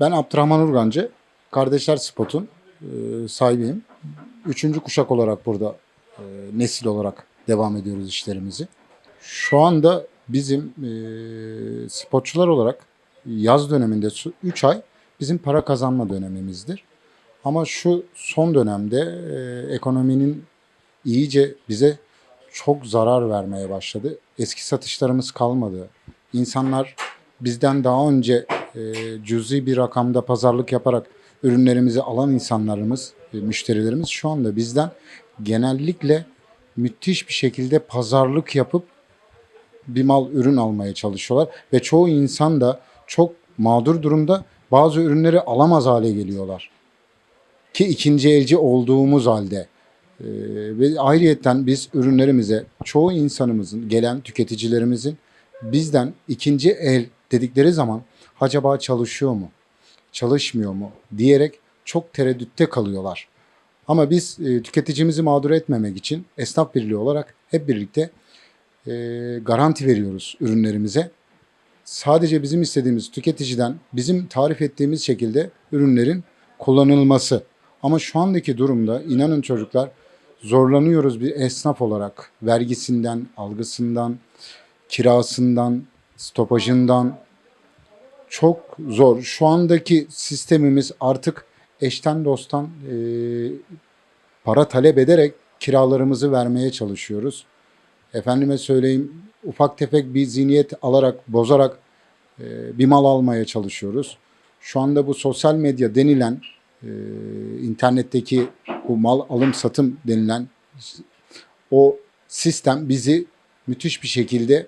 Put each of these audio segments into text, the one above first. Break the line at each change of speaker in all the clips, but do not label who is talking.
Ben Abdurrahman Urgancı, Kardeşler Spot'un e, sahibiyim. Üçüncü kuşak olarak burada e, nesil olarak devam ediyoruz işlerimizi. Şu anda bizim e, spotçular olarak yaz döneminde 3 ay bizim para kazanma dönemimizdir. Ama şu son dönemde e, ekonominin iyice bize çok zarar vermeye başladı. Eski satışlarımız kalmadı. İnsanlar bizden daha önce e, cüzi bir rakamda pazarlık yaparak ürünlerimizi alan insanlarımız, e, müşterilerimiz şu anda bizden genellikle müthiş bir şekilde pazarlık yapıp bir mal ürün almaya çalışıyorlar ve çoğu insan da çok mağdur durumda bazı ürünleri alamaz hale geliyorlar. Ki ikinci elci olduğumuz halde Ee, ve ayrıyetten biz ürünlerimize çoğu insanımızın gelen tüketicilerimizin bizden ikinci el dedikleri zaman acaba çalışıyor mu çalışmıyor mu diyerek çok tereddütte kalıyorlar. Ama biz e, tüketicimizi mağdur etmemek için esnaf birliği olarak hep birlikte e, garanti veriyoruz ürünlerimize. Sadece bizim istediğimiz tüketiciden bizim tarif ettiğimiz şekilde ürünlerin kullanılması. Ama şu andaki durumda inanın çocuklar zorlanıyoruz bir esnaf olarak. Vergisinden, algısından, kirasından, stopajından çok zor. Şu andaki sistemimiz artık eşten dosttan e, para talep ederek kiralarımızı vermeye çalışıyoruz. Efendime söyleyeyim ufak tefek bir zihniyet alarak, bozarak e, bir mal almaya çalışıyoruz. Şu anda bu sosyal medya denilen e, internetteki bu mal alım satım denilen o sistem bizi müthiş bir şekilde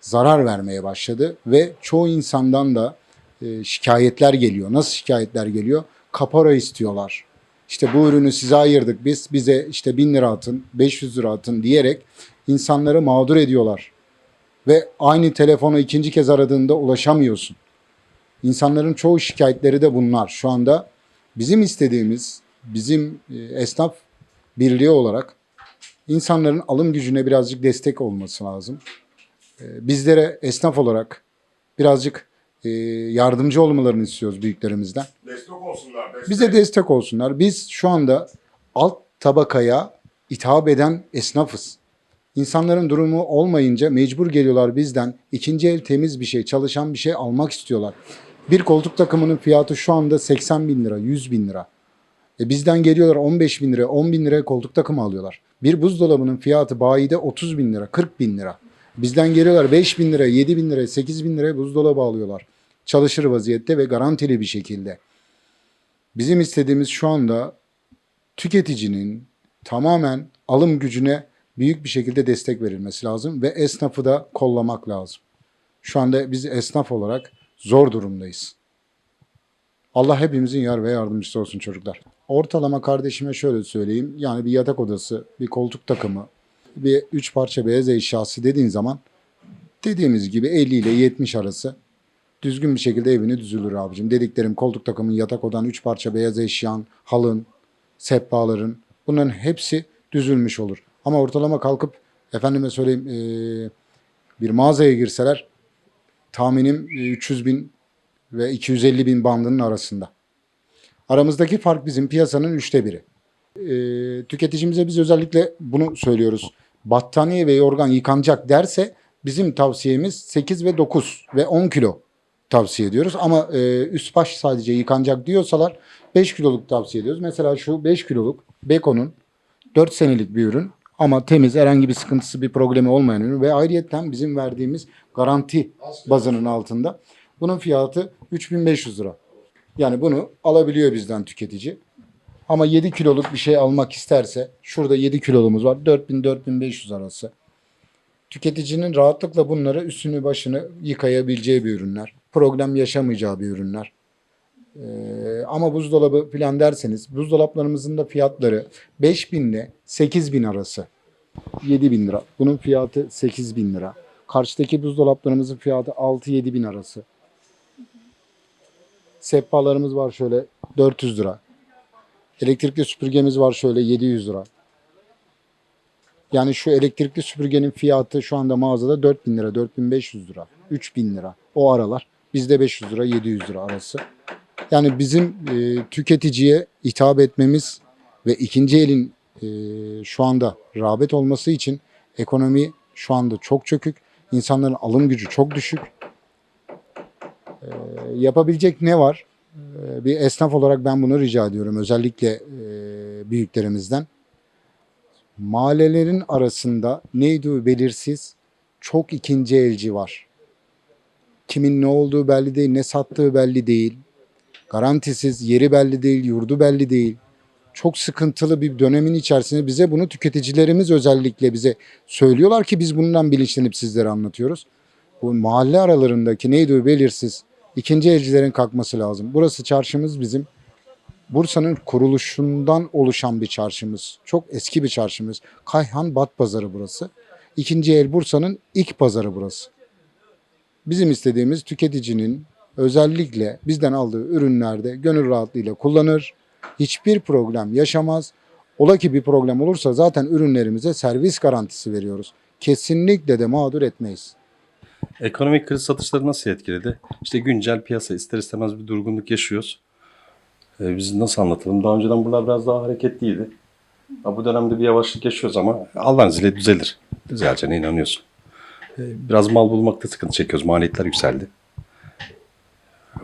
zarar vermeye başladı ve çoğu insandan da e, şikayetler geliyor. Nasıl şikayetler geliyor? Kapora istiyorlar. İşte bu ürünü size ayırdık biz, bize işte 1000 lira atın, 500 lira atın diyerek insanları mağdur ediyorlar. Ve aynı telefonu ikinci kez aradığında ulaşamıyorsun. İnsanların çoğu şikayetleri de bunlar. Şu anda bizim istediğimiz, bizim e, esnaf birliği olarak insanların alım gücüne birazcık destek olması lazım. E, Bizlere esnaf olarak birazcık e, yardımcı olmalarını istiyoruz büyüklerimizden.
Destek olsunlar. Destek.
Bize destek olsunlar. Biz şu anda alt tabakaya hitap eden esnafız. İnsanların durumu olmayınca mecbur geliyorlar bizden. ikinci el temiz bir şey, çalışan bir şey almak istiyorlar. Bir koltuk takımının fiyatı şu anda 80 bin lira, 100 bin lira. E bizden geliyorlar 15 bin lira, 10 bin liraya koltuk takımı alıyorlar. Bir buzdolabının fiyatı bayide 30 bin lira, 40 bin lira. Bizden geliyorlar 5 bin lira, 7 bin lira, 8 bin liraya buzdolabı alıyorlar. Çalışır vaziyette ve garantili bir şekilde. Bizim istediğimiz şu anda tüketicinin tamamen alım gücüne büyük bir şekilde destek verilmesi lazım ve esnafı da kollamak lazım. Şu anda biz esnaf olarak zor durumdayız. Allah hepimizin yar ve yardımcısı olsun çocuklar. Ortalama kardeşime şöyle söyleyeyim. Yani bir yatak odası, bir koltuk takımı, bir üç parça beyaz eşyası dediğin zaman dediğimiz gibi 50 ile 70 arası düzgün bir şekilde evini düzülür abicim. Dediklerim koltuk takımın, yatak odan, üç parça beyaz eşyan, halın, sehpaların bunların hepsi düzülmüş olur. Ama ortalama kalkıp efendime söyleyeyim eee, bir mağazaya girseler tahminim e, 300 bin ve 250 bin bandının arasında. Aramızdaki fark bizim piyasanın üçte biri. Eee, tüketicimize biz özellikle bunu söylüyoruz. Battaniye ve yorgan yıkanacak derse bizim tavsiyemiz 8 ve 9 ve 10 kilo tavsiye ediyoruz. Ama e, üst baş sadece yıkanacak diyorsalar 5 kiloluk tavsiye ediyoruz. Mesela şu 5 kiloluk Beko'nun 4 senelik bir ürün ama temiz herhangi bir sıkıntısı bir problemi olmayan ürün ve ayrıyetten bizim verdiğimiz garanti bazının altında. Bunun fiyatı 3500 lira. Yani bunu alabiliyor bizden tüketici. Ama 7 kiloluk bir şey almak isterse şurada 7 kilolumuz var 4000-4500 arası. Tüketicinin rahatlıkla bunları üstünü başını yıkayabileceği bir ürünler. Problem yaşamayacağı bir ürünler. Ee, ama buzdolabı falan derseniz buzdolaplarımızın da fiyatları 5000 ile 8000 arası. 7000 lira. Bunun fiyatı 8000 lira. Karşıdaki buzdolaplarımızın fiyatı 6-7 bin arası. Sehpalarımız var şöyle 400 lira. Elektrikli süpürgemiz var şöyle 700 lira. Yani şu elektrikli süpürgenin fiyatı şu anda mağazada 4000 lira, 4500 lira, 3000 lira. O aralar. Bizde 500 lira, 700 lira arası. Yani bizim e, tüketiciye hitap etmemiz ve ikinci elin e, şu anda rağbet olması için ekonomi şu anda çok çökük. İnsanların alım gücü çok düşük. E, yapabilecek ne var? E, bir esnaf olarak ben bunu rica ediyorum. Özellikle e, büyüklerimizden. Mahallelerin arasında neydi belirsiz çok ikinci elci var. Kimin ne olduğu belli değil, ne sattığı belli değil. Garantisiz, yeri belli değil, yurdu belli değil. Çok sıkıntılı bir dönemin içerisinde bize bunu tüketicilerimiz özellikle bize söylüyorlar ki biz bundan bilinçlenip sizlere anlatıyoruz. Bu mahalle aralarındaki neydi belirsiz ikinci elcilerin kalkması lazım. Burası çarşımız bizim. Bursa'nın kuruluşundan oluşan bir çarşımız. Çok eski bir çarşımız. Kayhan Bat Pazarı burası. İkinci el Bursa'nın ilk pazarı burası. Bizim istediğimiz tüketicinin özellikle bizden aldığı ürünlerde gönül rahatlığıyla kullanır. Hiçbir problem yaşamaz. Ola ki bir problem olursa zaten ürünlerimize servis garantisi veriyoruz. Kesinlikle de mağdur etmeyiz.
Ekonomik kriz satışları nasıl etkiledi? İşte güncel piyasa ister istemez bir durgunluk yaşıyoruz. Ee, biz nasıl anlatalım? Daha önceden buralar biraz daha hareketliydi. Ha, bu dönemde bir yavaşlık yaşıyoruz ama Allah'ın izniyle düzelir. Düzeleceğine inanıyorsun. Ee, biraz mal bulmakta sıkıntı çekiyoruz. Maliyetler yükseldi.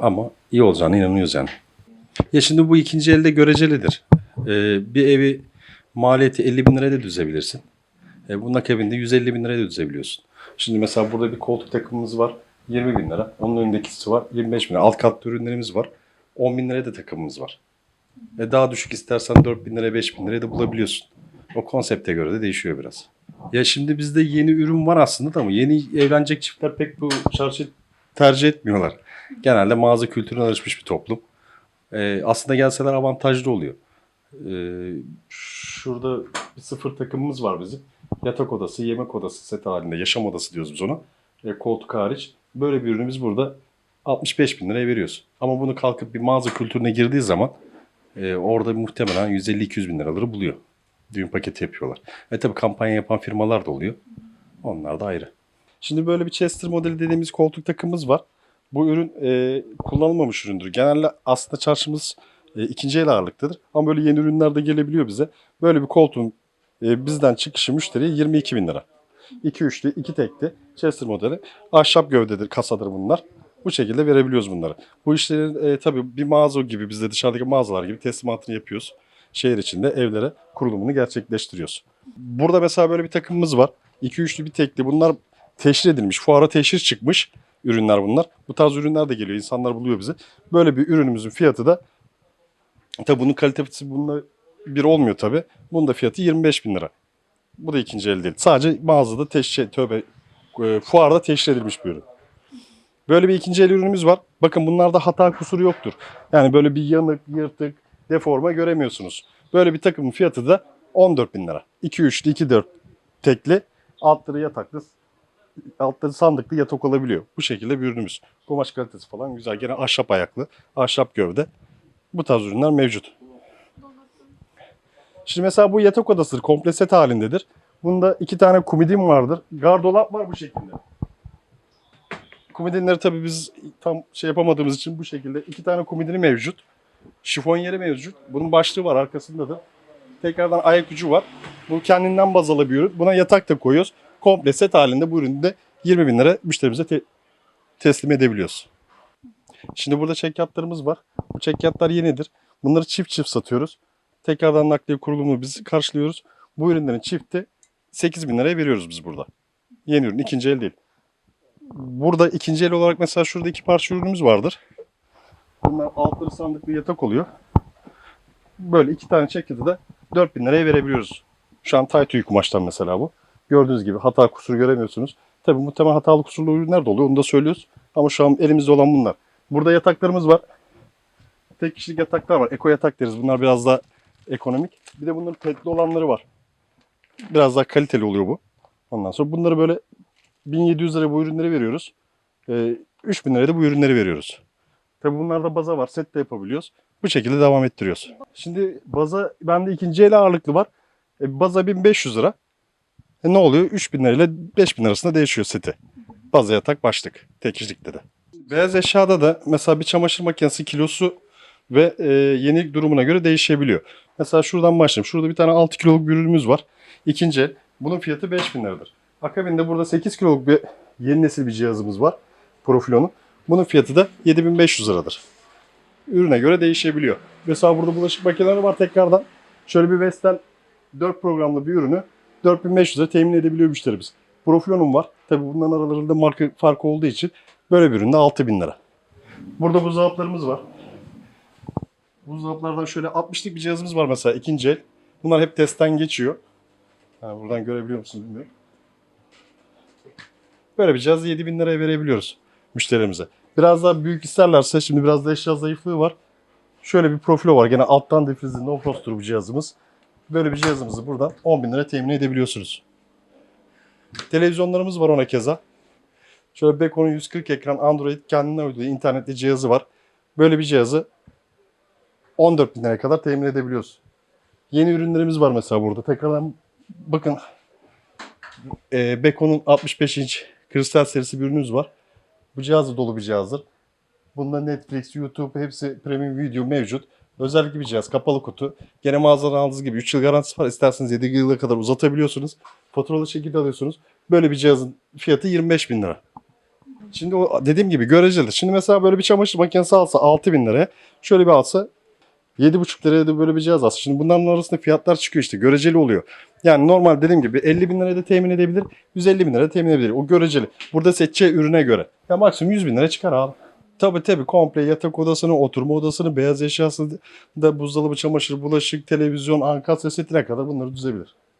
Ama iyi olacağına inanıyoruz yani. Ya şimdi bu ikinci elde görecelidir. Ee, bir evi maliyeti 50 bin liraya da düzebilirsin. E, bunun akabinde 150 bin liraya da düzebiliyorsun. Şimdi mesela burada bir koltuk takımımız var 20 bin lira. Onun önündekisi var 25 bin lira. Alt katlı ürünlerimiz var 10 bin liraya da takımımız var. E, daha düşük istersen 4 bin liraya 5 bin liraya da bulabiliyorsun. O konsepte göre de değişiyor biraz. Ya şimdi bizde yeni ürün var aslında da ama yeni evlenecek çiftler pek bu çarşı tercih etmiyorlar. Genelde mağaza kültürüne alışmış bir toplum. E, aslında gelseler avantajlı oluyor. E, şurada bir sıfır takımımız var bizim. Yatak odası, yemek odası set halinde, yaşam odası diyoruz biz ona. E, koltuk hariç. Böyle bir ürünü biz burada 65 bin liraya veriyoruz. Ama bunu kalkıp bir mağaza kültürüne girdiği zaman e, orada muhtemelen 150-200 bin liraları buluyor. Düğün paketi yapıyorlar. Ve tabii kampanya yapan firmalar da oluyor. Onlar da ayrı. Şimdi böyle bir Chester modeli dediğimiz koltuk takımımız var. Bu ürün e, kullanılmamış üründür. Genelde aslında çarşımız e, ikinci el ağırlıktadır. Ama böyle yeni ürünler de gelebiliyor bize. Böyle bir koltuğun e, bizden çıkışı müşteriye 22 bin lira. 2 üçlü, 2 tekli Chester modeli. Ahşap gövdedir, kasadır bunlar. Bu şekilde verebiliyoruz bunları. Bu işlerin e, tabii bir mağaza gibi biz de dışarıdaki mağazalar gibi teslimatını yapıyoruz. Şehir içinde evlere kurulumunu gerçekleştiriyoruz. Burada mesela böyle bir takımımız var. 2 üçlü bir tekli. Bunlar teşhir edilmiş. Fuara teşhir çıkmış ürünler bunlar. Bu tarz ürünler de geliyor. İnsanlar buluyor bizi. Böyle bir ürünümüzün fiyatı da tabii bunun kalitesi bununla bir olmuyor tabii. Bunun da fiyatı 25 bin lira. Bu da ikinci el değil. Sadece mağazada teşhir, tövbe, e, fuarda teşhir edilmiş bir ürün. Böyle bir ikinci el ürünümüz var. Bakın bunlarda hata kusuru yoktur. Yani böyle bir yanık, yırtık, deforma göremiyorsunuz. Böyle bir takımın fiyatı da 14 bin lira. 2 üçlü, 2 dört tekli, altları yataklı, altları sandıklı yatak olabiliyor. Bu şekilde bir ürünümüz. Kumaş kalitesi falan güzel. Gene ahşap ayaklı, ahşap gövde. Bu tarz ürünler mevcut. Şimdi mesela bu yatak odasıdır. Komple set halindedir. Bunda iki tane kumidin vardır. Gardolap var bu şekilde. Komodinleri tabii biz tam şey yapamadığımız için bu şekilde iki tane komodini mevcut. Şifon yeri mevcut. Bunun başlığı var arkasında da. Tekrardan ayak ucu var. Bu kendinden bazalı bir ürün. Buna yatak da koyuyoruz. Komple set halinde bu ürünü de 20 bin lira müşterimize te- teslim edebiliyoruz. Şimdi burada çekyatlarımız var. Bu çekyatlar yenidir. Bunları çift çift satıyoruz. Tekrardan nakliye kurulumu biz karşılıyoruz. Bu ürünlerin çifti 8 bin liraya veriyoruz biz burada. Yeni ürün, ikinci el değil. Burada ikinci el olarak mesela şurada iki parça ürünümüz vardır. Bunlar altları sandıklı yatak oluyor. Böyle iki tane çekyatı da 4000 liraya verebiliyoruz. Şu an tay tüy kumaştan mesela bu. Gördüğünüz gibi hata kusur göremiyorsunuz. Tabi muhtemelen hatalı kusurlu ürünler de oluyor onu da söylüyoruz. Ama şu an elimizde olan bunlar. Burada yataklarımız var. Tek kişilik yataklar var. Eko yatak deriz. Bunlar biraz daha ekonomik. Bir de bunların petli olanları var. Biraz daha kaliteli oluyor bu. Ondan sonra bunları böyle 1700 lira bu ürünleri veriyoruz. Ee, 3000 liraya da bu ürünleri veriyoruz. Tabi bunlarda baza var. Set de yapabiliyoruz. Bu şekilde devam ettiriyoruz. Şimdi baza bende ikinci el ağırlıklı var. E, baza 1500 lira. E, ne oluyor? 3000 lira ile 5000 arasında değişiyor seti. Baza yatak başlık. Tek kişilikte de. Beyaz eşyada da mesela bir çamaşır makinesi kilosu ve e, yenilik durumuna göre değişebiliyor. Mesela şuradan başlayayım. Şurada bir tane 6 kiloluk bir ürünümüz var. İkinci. Bunun fiyatı 5000 liradır. Akabinde burada 8 kiloluk bir yeni nesil bir cihazımız var. Profilonun. Bunun fiyatı da 7500 liradır. Ürüne göre değişebiliyor. Mesela burada bulaşık makineleri var tekrardan. Şöyle bir Vestel 4 programlı bir ürünü 4500'e temin edebiliyor müşterimiz. Profilonum var. Tabi bunların aralarında marka farkı olduğu için böyle bir üründe 6000 lira. Burada buzdolaplarımız var. Buzdolaplardan şöyle 60'lık bir cihazımız var mesela ikinci el. Bunlar hep testten geçiyor. Ha, buradan görebiliyor musunuz bilmiyorum. Böyle bir cihazı 7000 liraya verebiliyoruz müşterimize. Biraz daha büyük isterlerse şimdi biraz da eşya zayıflığı var. Şöyle bir profilo var. Gene alttan difrizli no bu cihazımız. Böyle bir cihazımızı buradan 10 bin lira temin edebiliyorsunuz. Televizyonlarımız var ona keza. Şöyle Bekon'un 140 ekran Android kendine uyduğu internetli cihazı var. Böyle bir cihazı 14 bin liraya kadar temin edebiliyoruz. Yeni ürünlerimiz var mesela burada. Tekrardan bakın e, Bekon'un 65 inç kristal serisi bir ürünümüz var. Bu cihaz da dolu bir cihazdır. Bunda Netflix, YouTube hepsi premium video mevcut. Özellikle bir cihaz. Kapalı kutu. Gene mağazadan aldığınız gibi 3 yıl garantisi var. İsterseniz 7 yıla kadar uzatabiliyorsunuz. Faturalı şekilde alıyorsunuz. Böyle bir cihazın fiyatı 25 bin lira. Şimdi o dediğim gibi göreceli. Şimdi mesela böyle bir çamaşır makinesi alsa 6 bin liraya. Şöyle bir alsa 7,5 liraya da böyle bir cihaz alsa. Şimdi bunların arasında fiyatlar çıkıyor işte. Göreceli oluyor. Yani normal dediğim gibi 50 bin liraya da temin edebilir. 150 bin liraya temin edebilir. O göreceli. Burada seçeceği ürüne göre. Ya maksimum 100 bin lira çıkar abi. Tabii tabii komple yatak odasını, oturma odasını, beyaz eşyasını da buzdolabı, çamaşır, bulaşık, televizyon, ankastre setine kadar bunları düzebilir.